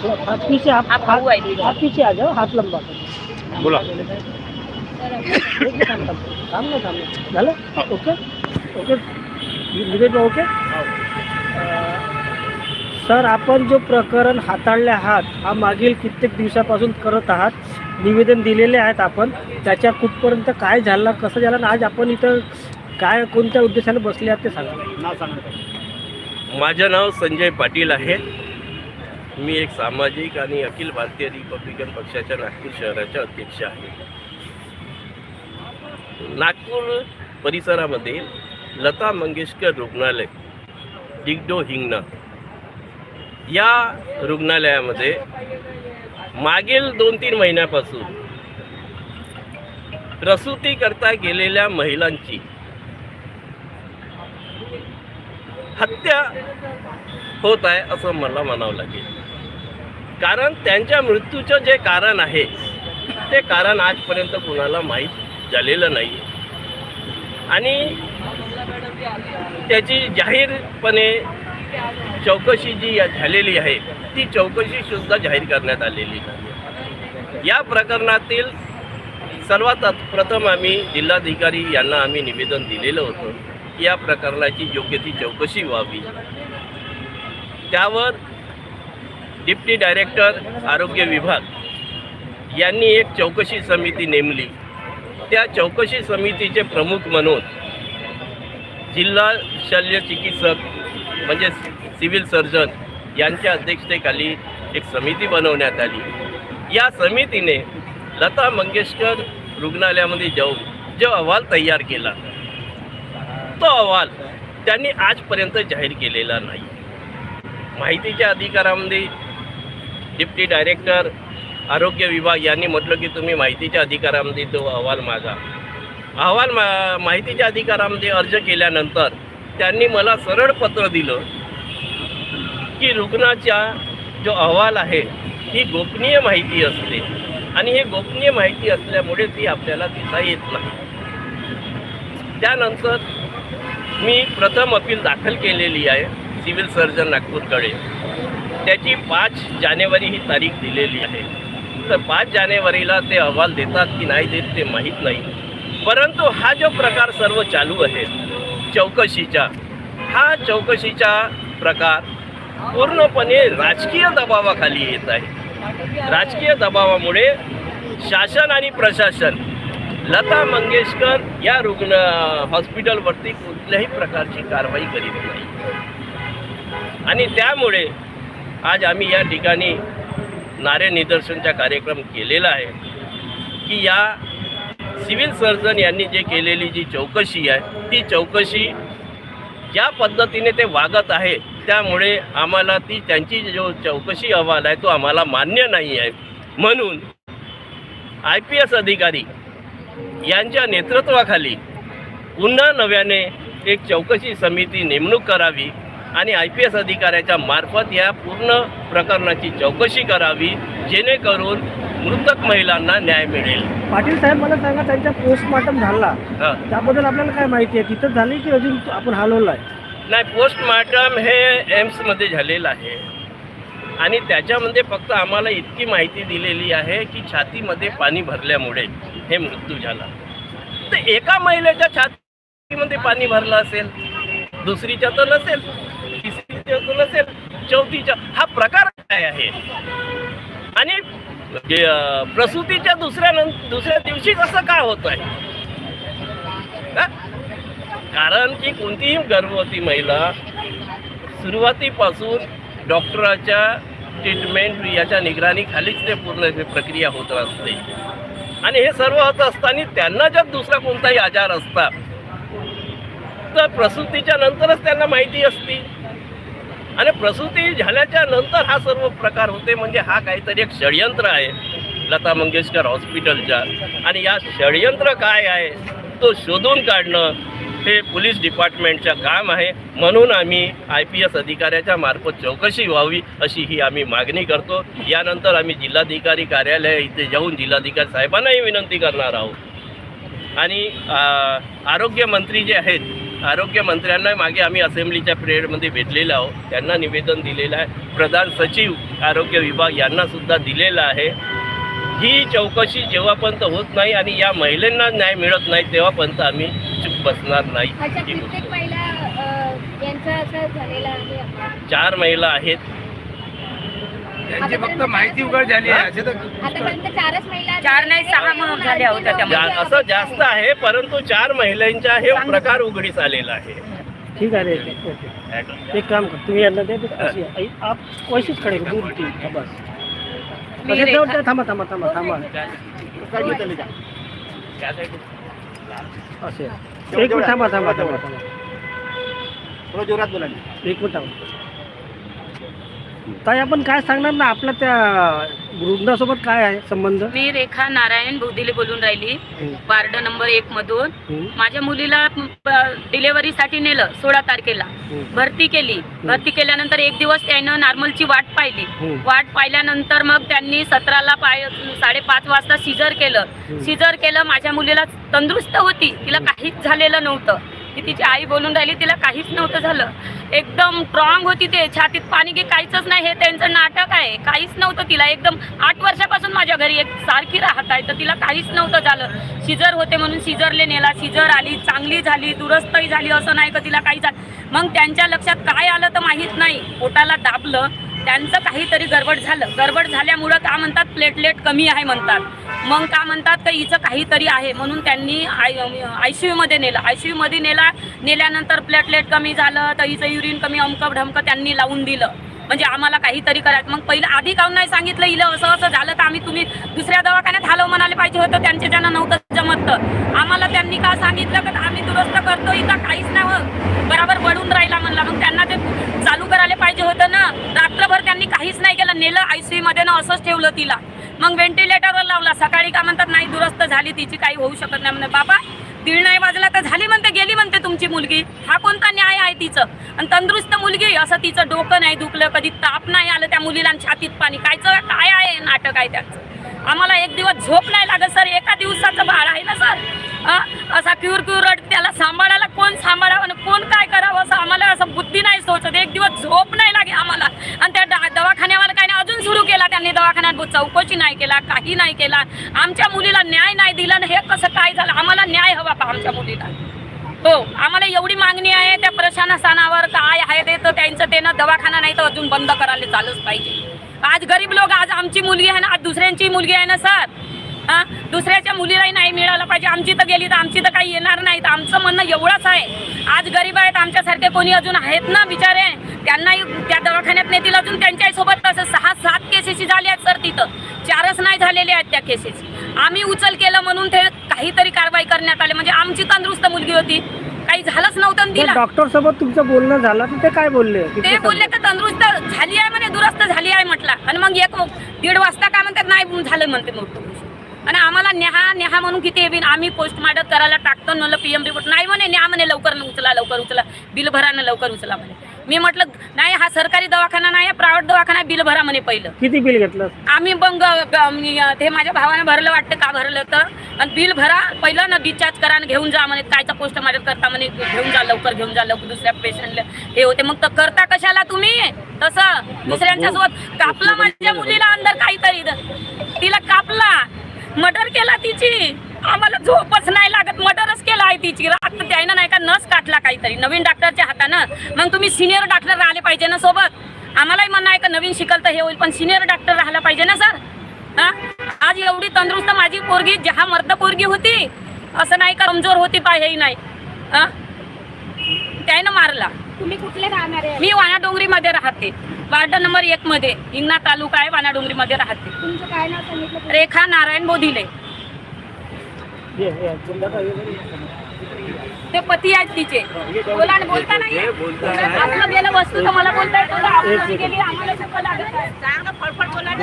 हाथ पीछे आप आप हाथ है। हाथ पीछे आ जाओ हाथ लंबा करो बोला. एक मिनिट थांब, थांब. थांब ना थांब ना. झालं ओके? ओके? निवेद ओके? अं, सर आपण जो प्रकरण हाताळले आहात हा मागील कित्येक दिवसापासून करत आहात. निवेदन दिलेले आहेत आपण. त्याच्या कुठपर्यंत काय झालं कसं झालं आणि आज आपण इथं काय कोणत्या उद्देशाने बसले आहात ते सांगा. नाव सांगा. माझं नाव संजय पाटील आहे. मी एक सामाजिक आणि अखिल भारतीय रिपब्लिकन पक्षाच्या नागपूर शहराच्या अध्यक्ष आहे. नागपूर परिसरामध्ये लता मंगेशकर रुग्णालय डिगडो हिंगणा या रुग्णालयामध्ये मागील दोन तीन महिन्यापासून प्रसूतीकरता गेलेल्या महिलांची हत्या होत आहे असं मला म्हणावं लागेल. कारण त्यांच्या मृत्यूचं जे कारण आहे ते कारण आजपर्यंत कुणाला माहीत झालेलं नाही आणि त्याची जाहीरपणे चौकशी जी झालेली आहे ती चौकशीसुद्धा जाहीर करण्यात आलेली नाही या प्रकरणातील सर्वात प्रथम आम्ही जिल्हाधिकारी यांना आम्ही निवेदन दिलेलं होतं या प्रकरणाची योग्य ती चौकशी व्हावी. त्यावर डिप्टी डायरेक्टर आरोग्य विभाग यांनी एक चौकशी समिती नेमली. त्या चौकशी समितीचे प्रमुख म्हणून जिल्हा शल्य चिकित्सक म्हणजे सिव्हिल सर्जन यांच्या अध्यक्षतेखाली एक समिती बनवण्यात आली. या समितीने लता मंगेशकर रुग्णालयामध्ये जाऊन जो अहवाल तयार केला तो अहवाल त्यांनी आजपर्यंत जाहीर केलेला नाही. माहितीच्या अधिकारामध्ये डिप्टी डायरेक्टर आरोग्य विभाग यांनी म्हटलं की तुम्ही माहितीच्या अधिकारामध्ये तो अहवाल मागा. अहवाल मा माहितीच्या अधिकारामध्ये अर्ज केल्यानंतर त्यांनी मला सरळ पत्र दिलं की रुग्णाचा जो अहवाल आहे ही गोपनीय माहिती असते आणि हे गोपनीय माहिती असल्यामुळे ती आपल्याला देता येत नाही. त्यानंतर मी प्रथम अपील दाखल केलेली आहे सिव्हिल सर्जन नागपूरकडे. त्याची पाच जानेवारी ही तारीख दिलेली आहे. तर पाच जानेवारीला ते अहवाल देतात की नाही देत ते माहीत नाही. परंतु हा जो प्रकार सर्व चालू आहे चौकशीचा हा चौकशीचा प्रकार पूर्णपणे राजकीय दबावाखाली येत आहे. राजकीय दबावामुळे शासन आणि प्रशासन लता मंगेशकर या रुग्ण हॉस्पिटलवरती कुठल्याही प्रकारची कारवाई करीत नाही. आणि त्यामुळे आज आम्ही या ठिकाणी नारे निदर्शनचा कार्यक्रम केलेला आहे. की या सिव्हिल सर्जन यांनी जे केलेली जी चौकशी आहे ती चौकशी ज्या पद्धतीने ते वागत आहे त्यामुळे आम्हाला ती त्यांची जो चौकशी अहवाल आहे तो आम्हाला मान्य नाही आहे. म्हणून आय पी एस अधिकारी यांच्या नेतृत्वाखाली पुन्हा नव्याने एक चौकशी समिती नेमणूक करावी आणि आय पी एस अधिकाऱ्याच्या मार्फत या पूर्ण प्रकरणाची चौकशी करावी जेणेकरून मृतक महिलांना न्याय मिळेल. पाटील साहेब मला सांगा त्यांचा पोस्टमॉर्टम झाला. हा. त्याबद्दल आपल्याला काय माहिती आहे? तिथं झाली की अजून आपण हलवलं आहे नाही पोस्टमॉर्टम हे एम्समध्ये झालेलं आहे. आणि त्याच्यामध्ये फक्त आम्हाला इतकी माहिती दिलेली आहे की छातीमध्ये पाणी भरल्यामुळे हे मृत्यू झाला. तर एका महिलेच्या छातीमध्ये पाणी भरलं असेल दुसरीच्या तर नसेल. तिसरीच्या असेल चौथीच्या हा प्रकार काय आहे? आणि म्हणजे, प्रसूतीच्या दुसऱ्या दुसऱ्या दिवशी कसं काय होत आहे? कारण की कोणतीही गर्भवती महिला सुरुवातीपासून डॉक्टराच्या ट्रीटमेंट याच्या निगराणीखालीच ते पूर्ण प्रक्रिया होत असते. आणि हे सर्व होत असताना त्यांना जर दुसरा कोणताही आजार असता तर प्रसूतीच्या नंतरच त्यांना माहिती असती. आणि प्रसूती झाल्याच्यानंतर हा सर्व प्रकार होते म्हणजे हा काहीतरी एक षडयंत्र आहे लता मंगेशकर हॉस्पिटलच्या आणि या षडयंत्र काय आहे तो शोधून काढणं हे पोलीस डिपार्टमेंटचं काम आहे. म्हणून आम्ही आय पी एस अधिकाऱ्याच्या मार्फत चौकशी व्हावी अशी ही आम्ही मागणी करतो. यानंतर आम्ही जिल्हाधिकारी कार्यालय इथे जाऊन जिल्हाधिकारी साहेबांनाही विनंती करणार आहोत. आणि आरोग्यमंत्री जे आहेत आरोग्यमंत्र्यांना मागे आम्ही असेंब्लीच्या पिरियडमध्ये भेटलेलो आहोत. त्यांना निवेदन दिलेलं आहे. प्रधान सचिव आरोग्य विभाग यांना सुद्धा दिलेलं आहे. ही चौकशी जेव्हापर्यंत होत नाही आणि या महिलांना न्याय मिळत नाही तेव्हापर्यंत आम्ही चूप बसणार नाही. चार महिला आहेत. त्यांची फक्त माहिती उघड झाली आहे. असे तर आतापर्यंत चारच महिला चार नाही, सहा झाल्या होत्या त्या जा- असं जास्त आहे परंतु चार महिलांचा हे प्रकार उघडीस आलेला आहे. ठीक आहे ओके एक काम कर तुम्ही यांना द्या ते अशी आई, आप वैशीच खडे दूर ती हा, बस मी अरे, जाऊ रेखा- द्या, थांबा थांबा थांबा थांबा. असे. एक मिनिट थांबा थांबा थांबा थांबा. थोडं जोरात बोला एक मिनिट थांबा. ताई आपण काय सांगणार ना? आपल्या त्या वृद्धासोबत काय आहे संबंध? मी रेखा नारायण भोदिले बोलून राहिली. वार्ड नंबर एक मधून. माझ्या मुलीला डिलेव्हरीसाठी नेलं सोळा तारखेला. भरती केली. भरती केल्यानंतर एक दिवस त्यानं नॉर्मलची वाट पाहिली. वाट पाहिल्यानंतर मग त्यांनी सतराला पाय साडेपाच वाजता सिजर केलं. सिजर केलं माझ्या मुलीला तंदुरुस्त होती. तिला काहीच झालेलं नव्हतं. की तिची आई बोलून राहिली तिला काहीच नव्हतं झालं. एकदम स्ट्रॉंग होती ते. छातीत पाणी घे काहीच नाही हे त्यांचं नाटक आहे. काहीच नव्हतं तिला. एकदम आठ वर्षापासून माझ्या घरी एक सारखी राहत आहे. तर तिला काहीच नव्हतं झालं. सिजर होते म्हणून सिजरले नेला. सिजर आली चांगली झाली दुरस्तही झाली असं नाही का तिला काही झालं. मग त्यांच्या लक्षात काय आलं तर माहीत नाही. पोटाला दाबलं. त्यांचं काहीतरी गडबड झालं. गडबड झाल्यामुळं का म्हणतात प्लेटलेट कमी आहे म्हणतात. मग का म्हणतात का हिचं काहीतरी आहे म्हणून त्यांनी आय आय सी यूमध्ये नेलं. आय सी यूमध्ये नेला नेल्यानंतर प्लेटलेट कमी झालं तर हिचं युरिन कमी अमकं ढमकं त्यांनी लावून दिलं. म्हणजे आम्हाला काहीतरी करायचं. मग पहिलं आधी काहून नाही सांगितलं हिलं असं असं झालं तर आम्ही तुम्ही दुसऱ्या दवाखान्यात हलव म्हणाले पाहिजे होतं त्यांच्या ज्यांना नव्हतं जमत तर. आम्हाला त्यांनी का सांगितलं का आम्ही दुरुस्त करतो इथं काहीच नाही बरोबर बळून बडून राहिला म्हणला मग त्यांना ते चालू करायला पाहिजे होतं ना रात्रभर त्यांनी काहीच नाही केलं. नेलं आयसीयू मध्ये ना असंच ठेवलं तिला. मग व्हेंटिलेटरवर लावला. सकाळी का म्हणतात नाही दुरुस्त झाली तिची काही होऊ शकत नाही. म्हणजे बाबा दीड नाही वाजला तर झाली म्हणते गेली म्हणते तुमची मुलगी. हा कोणता न्याय आहे तिचं? आणि तंदुरुस्त मुलगी असं तिचं डोकं नाही दुखलं कधी ताप नाही आलं त्या मुलीला आणि छातीत पाणी. कायचं काय आहे नाटक आहे त्याचं? आम्हाला एक दिवस झोप नाही लागत सर. एका दिवसाचं बाळ आहे ना सर? असा क्यूर क्यूर रड त्याला सांभाळायला कोण सांभाळावं कोण काय करावं असं आम्हाला असं बुद्धी नाही सोचत. एक दिवस झोप नाही लागे आम्हाला. आणि त्या दवाखान्यावाला काही नाही अजून सुरू केला त्यांनी दवाखान्यात चौकशी नाही केला काही नाही केला. आमच्या मुलीला न्याय नाही दिला ना हे कसं काय झालं? आम्हाला न्याय हवा पहा आमच्या मुलीला. हो आम्हाला एवढी मागणी आहे त्या प्रशासनावर काय आहे ते तर त्यांचं ते ना दवाखाना नाही तर अजून बंद करायला चालूच पाहिजे. आज गरीब लोक आज आमची मुलगी आहे ना आज दुसऱ्यांची मुलगी आहे ना सर? हा? दुसऱ्याच्या मुलीलाही नाही मिळालं पाहिजे. आमची तर गेली तर आमची तर काही येणार नाही. तर आमचं म्हणणं एवढंच आहे. आज गरीब आहेत आमच्यासारखे कोणी अजून आहेत ना बिचारे? त्यांनाही त्या दवाखान्यात नेतील अजून त्यांच्याही सोबत तसं सहा सात केसेस झाले आहेत सर तिथं. चारच नाही झालेले आहेत त्या केसेस. आम्ही उचल केलं म्हणून ते काहीतरी कारवाई करण्यात आली. म्हणजे आमची तंदुरुस्त मुलगी होती. काही झालंच नव्हतं तिला डॉक्टर सोबत तुमचं बोलणं झालं तर ते काय बोलले? ते बोलले तर तंदुरुस्त झाली आहे म्हणे दुरुस्त झाली आहे म्हटलं. आणि मग एक दीड वाजता काय म्हणतात नाही झालं म्हणते मृत्यू आणि आम्हाला न्याहा न्याहा म्हणून किती येईन आम्ही पोस्टमार्टम करायला टाकतो म्हणलं पी एम रिपोर्ट नाही म्हणे न्या म्हणे लवकर उचला लवकर उचला. बिल भरा ना लवकर उचला म्हणे. मी म्हटलं नाही हा सरकारी दवाखाना नाही प्रायव्हेट दवाखाना बिल भरा म्हणे पहिलं. किती बिल घेतलं? आम्ही मग ते माझ्या भावाने भरलं वाटतं का भरलं तर? आणि बिल भरा पहिलं ना डिस्चार्ज करा आणि घेऊन जा म्हणे कायचा पोस्टमार्टम करता म्हणे घेऊन जा लवकर घेऊन जा लवकर दुसऱ्या पेशंटला हे होते. मग तर करता कशाला तुम्ही? तसं. दुसऱ्यांच्या सोबत कापला माझ्या मुलीला अंदर काहीतरी. तिला कापला. मर्डर केला तिची. आम्हाला झोपच नाही लागत. मर्डरच केला आहे तिची. आता त्यानं नाही का नस काटला काहीतरी. नवीन डॉक्टरच्या हातानं. मग तुम्ही सिनियर डॉक्टर राहिले पाहिजे ना सोबत? आम्हालाही म्हणणं आहे का नवीन शिकल तर हे होईल पण सिनियर डॉक्टर राहायला पाहिजे ना सर हा? आज एवढी तंदुरुस्त माझी पोरगी जहा मर्द पोरगी होती असं नाही का कमजोर होती पाहिजे नाही. हा? त्यानं मारला. तुम्ही कुठले राहणार आहे? मी वाणा डोंगरीमध्ये राहते. वार्ड नंबर एक मध्ये. हिंगणा तालुका आहे वाणा डोंगरीमध्ये राहते. तुमचं काय नाव सांगितलं? रेखा नारायण बोधिले ये, ये, जिल्ह्याचा हे बघ. ते पती आहेत तिचे. बोला आणि बोलता नाही. आपलं गेलं वस्तू तर मला बोलता येतं. गेली, आम्हाला लागत आहे. चांगलं बोलायला.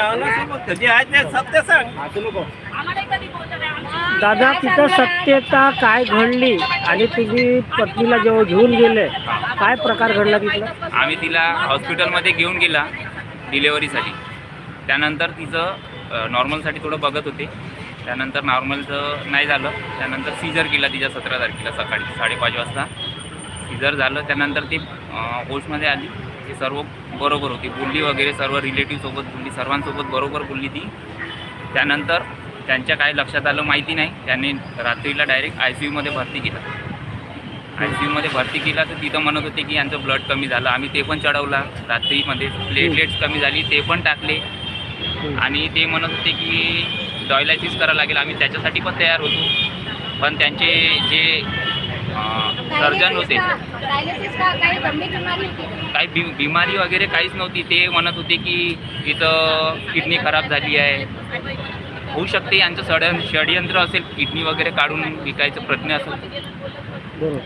आमची- दादा तिथं सत्यता काय घडली? आणि तुम्ही पत्नीला जेव्हा घेऊन गेले काय प्रकार घडला तिथला? आम्ही तिला हॉस्पिटलमध्ये घेऊन गेला डिलेवरीसाठी त्यानंतर तिचं नॉर्मलसाठी थोडं बघत होते. त्यानंतर नॉर्मलचं नाही झालं. त्यानंतर सीझर केला तिच्या सतरा तारखेला सकाळी साडेपाच वाजता. सीझर झालं त्यानंतर ती अं, होशमध्ये आली. ते सर्व बरोबर होती. बोलली वगैरे सर्व रिलेटिव्हसोबत बोलली सर्वांसोबत बरोबर बोलली ती. त्यानंतर त्यांच्या काय लक्षात आलं माहिती नाही. त्यांनी रात्रीला डायरेक्ट आय सी यूमध्ये भरती केलं. आय सी यूमध्ये भरती केला तर तिथं म्हणत होते की यांचं ब्लड कमी झालं. आम्ही ते पण चढवला. रात्रीमध्ये प्लेटलेट्स कमी झाली ते पण टाकले. आणि ते म्हणत होते की डॉयलायसिस करावं लागेल. आम्ही त्याच्यासाठी पण तयार होतो. पण त्यांचे जे सर्जन होते काही बिमारी बि बिमारी वगैरे काहीच नव्हती. ते म्हणत होते की इथं किडनी खराब झाली आहे. होऊ शकते यांचं षड षडयंत्र असेल किडनी वगैरे काढून विकायचं प्रयत्न असेल. बरोबर.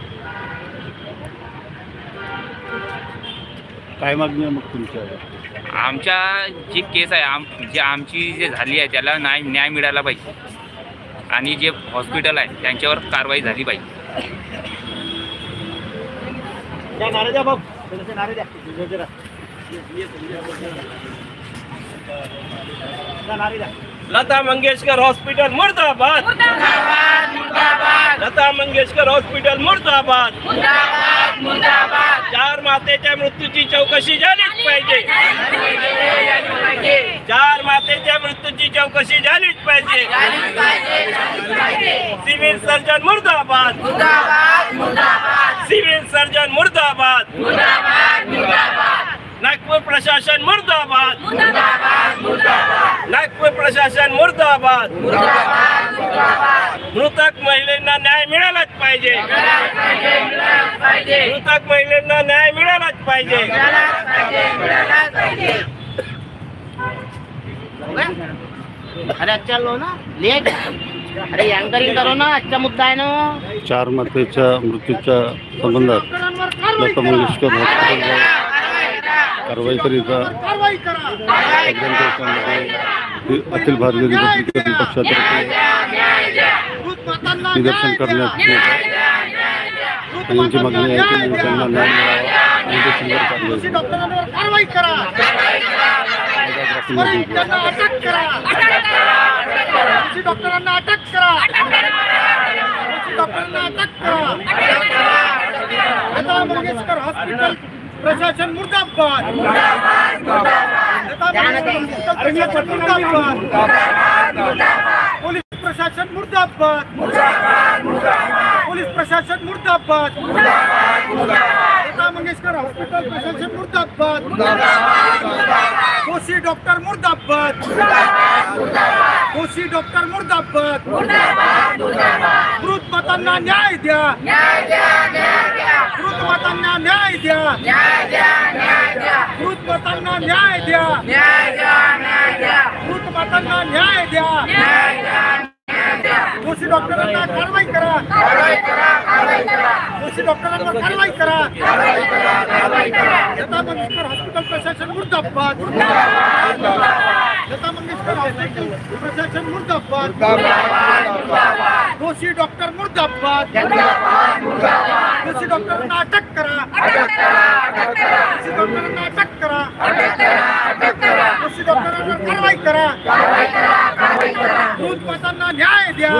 काय मागणी आहे मग तुमच्या आमच्या जी केस आहे आम जी आमची जे झाली आहे त्याला न्याय न्याय मिळाला पाहिजे. आणि जे हॉस्पिटल आहे त्यांच्यावर कारवाई झाली पाहिजे. द्या नारे द्या लता मंगेशकर हॉस्पिटल मुर्दाबाद। लता मंगेशकर हॉस्पिटल मुर्दाबाद। चार मातेच्या मृत्यूची चौकशी झालीच पाहिजे. चार मातेच्या मृत्यूची चौकशी झालीच पाहिजे. सिव्हिल सर्जन मुर्दाबाद. सिव्हिल सर्जन मुर्दाबाद. नागपूर प्रशासन मुर्दाबाद. नागपूर प्रशासन मुर्दाबाद. मृतक महिलांना न्याय मिळालाच पाहिजे. मृतक महिलांना न्याय मिळालाच पाहिजे. अरे अच्छा लो ना लेट. अरे अँकरिंग करो ना अच्छा मुद्दा आहे ना. चार मातेच्या मृत्यूच्या संबंधात लता मंगेशकर हॉस्पिटलवर कारवाई करीता अखिल भारतीय रिपब्लिकन पक्षातर्फे निदर्शन करण्यात येत आहे. आणि यांची मागणी आहे की त्यांना न्याय मिळावा. कारवाई करा. डॉक्टरांना अटक करा. डॉक्टरांना अटक करा. लता मंगेशकर हॉस्पिटल प्रशासन मुर्दाबाद लता मंगेशकर प्रशासन मुर्दाबाद पोलीस प्रशासन मुर्दाबाद पोलीस प्रशासन मुर्दाबाद लता मंगेशकर हॉस्पिटल प्रशासन मुर्दाबाद दोषी डॉक्टर मुर्दाबाद दोषी डॉक्टर मुर्दाबाद मृत मातांना न्याय द्या मृत मतांना न्याय द्या. मृत मतांना न्याय द्या. मृत मतांना न्याय द्या. दोषी डॉक्टरांना कारवाई करा. दोषी डॉक्टरांना कारवाई करा. लता मंगेशकर हॉस्पिटल प्रशासन मुर्दाबाद. लता मंगेशकर हॉस्पिटल प्रशासन मुर्दाबाद. दोषी डॉक्टर मुर्दाबाद दोषी डॉक्टरांना अटक करा दोषी डॉक्टरांना अटक करा दोषी डॉक्टरांवर कारवाई करा। मृत मातांना न्याय द्या।